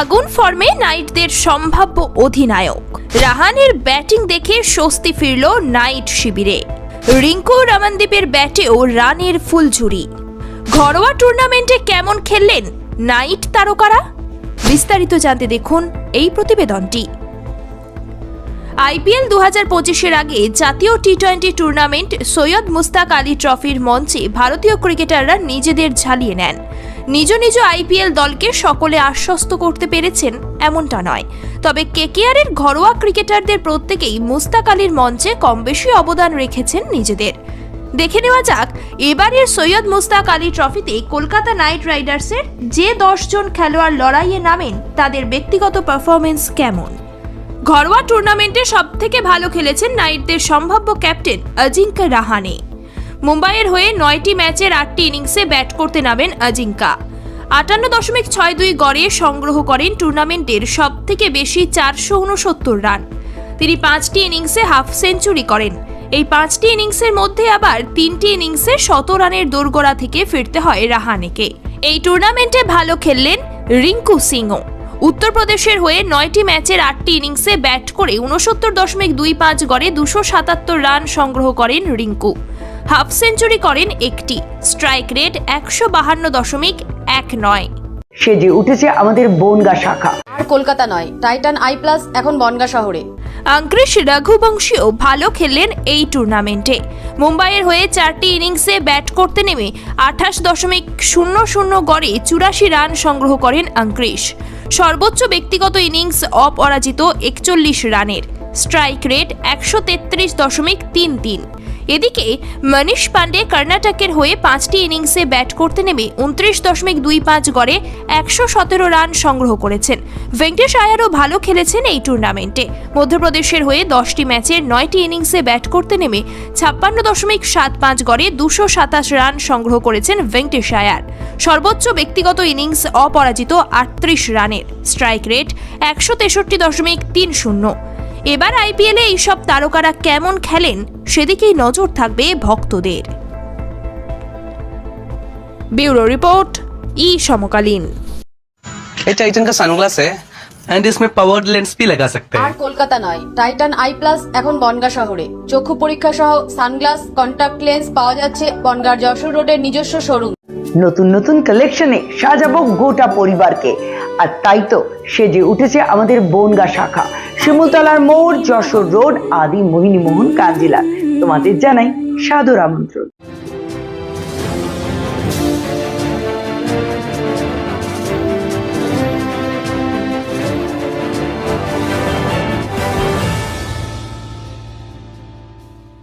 আগুন ফর্মে নাইটদের সম্ভাব্য অধিনায়ক। রাহানের ব্যাটিং দেখে স্বস্তি ফিরল নাইট শিবিরে। রিঙ্কু রামানদীপের ব্যাটেও রানের ফুলঝুরি ঘরোয়া টুর্নামেন্টে কেমন খেললেন নাইট তারকারা? বিস্তারিত জানতে দেখুন এই প্রতিবেদনটি। আইপিএল দু হাজার পঁচিশের আগে জাতীয় T twenty tournament Syed Mushtaq Ali ট্রফির মঞ্চে ভারতীয় ক্রিকেটাররা নিজেদের ঝালিয়ে নেন। নিজ নিজ আইপিএল দলকে সকলে আশ্বস্ত করতে পেরেছেন এমনটা নয়। তবে কেকেআরের ঘরোয়া ক্রিকেটারদের প্রত্যেকেই মুস্তাক আলীর মঞ্চে কম বেশি অবদান রেখেছেন নিজেদের। দেখে নেওয়া যাক, এবারের সৈয়দ মুস্তাক আলী ট্রফিতে কলকাতা নাইট রাইডার্সের যে দশজন খেলোয়াড় লড়াইয়ে নামেন, তাদের ব্যক্তিগত পারফরমেন্স কেমন? ঘরোয়া টুর্নামেন্টে সবথেকে ভালো খেলেছেন নাইটদের সম্ভাব্য ক্যাপ্টেন অজিঙ্কা রাহানে। মুম্বাইয়ের হয়ে নয়টি ম্যাচের আটটি ইনিংসে ব্যাট করতে নামেন অজিঙ্কা আটান্ন দশমিক ছয় দুই গড়ে সংগ্রহ করেন টুর্নামেন্টের সবথেকে বেশি চারশো উনসত্তর রান। তিনি পাঁচটি ইনিংসে হাফ সেঞ্চুরি করেন। এই পাঁচটি ইনিংসের মধ্যে আবার তিনটি ইনিংসে শত রানের দোরগোড়া থেকে ফিরতে হয় রাহানেকে। এই টুর্নামেন্টে ভালো খেললেন রিঙ্কু সিংও। উত্তরপ্রদেশের হয়ে নয়টি ম্যাচের আটটি ইনিংসে ব্যাট করে উনসত্তর দশমিক দুই পাঁচ গড়ে দুশো সাতাত্তর রান সংগ্রহ করেন রিঙ্কু। হাফ সেঞ্চুরি করেন একটি। স্ট্রাইক রেট একশো বাহান্ন দশমিক এক নয়। সেজে উঠেছে আমাদের বনগা শাখা। আর কলকাতা নয় টাইটান আই প্লাস এখন বনগা শহরে। আঙ্ক্রিশ রঘুবংশীও ভালো খেললেন এই টুর্নামেন্টে। মুম্বাইয়ের হয়ে চারটি ইনিংসে ব্যাট করতে নেমে আঠাশ দশমিক শূন্য শূন্য গড়ে চুরাশি রান সংগ্রহ করেন আঙ্ক্রিশ সর্বোচ্চ ব্যক্তিগত ইনিংস অপরাজিত একচল্লিশ রানের। স্ট্রাইক রেট একশো তেত্রিশ দশমিক তিন তিন। এদিকে মনীষ পান্ডে কর্ণাটকের হয়ে পাঁচটি ইনিংসে ব্যাট করতে নেমে উনত্রিশ দশমিক দুই পাঁচ গড়ে একশো সতেরো রান সংগ্রহ করেছেন। ভেঙ্কটেশ আয়ারও ভালো খেলেছেন এই টুর্নামেন্টে। মধ্যপ্রদেশের হয়ে দশটি ম্যাচের নয়টি ইনিংসে ব্যাট করতে নেমে ছাপ্পান্ন দশমিক সাত পাঁচ গড়ে দুশো সাতাশ রান সংগ্রহ করেছেন ভেঙ্কটেশ আয়ার সর্বোচ্চ ব্যক্তিগত ইনিংস অপরাজিত আটত্রিশ রানের। স্ট্রাইক রেট একশো তেষট্টি দশমিক তিন শূন্য। এবার আইপিএলে এইসব তারকারা কেমন খেলেন সেদিকেই নজর থাকবে ভক্তদের ব্যুরো রিপোর্ট ই সমকালীন ये टाइटन का सनग्लास है एंड इसमें पावर्ड लेंस भी लगा सकते আর हैं কলকাতা নয় টাইটান আই প্লাস এখন বনগা শহরে চক্ষু পরীক্ষা সহ সানগ্লাস কন্টাক্ট লেন্স পাওয়া যাচ্ছে বনগার যশোর রোডের নিজস্ব শোরুম নতুন নতুন কালেকশনে সাজাবো গোটা পরিবারকে আর তাই তো সেজে উঠেছে আমাদের বনগা শাখা শিমুলতলার মোড় যশোর রোড আদি মোহিনী মোহন কাঞ্জিলা তোমাদের জানাই সাদর আমন্ত্রণ।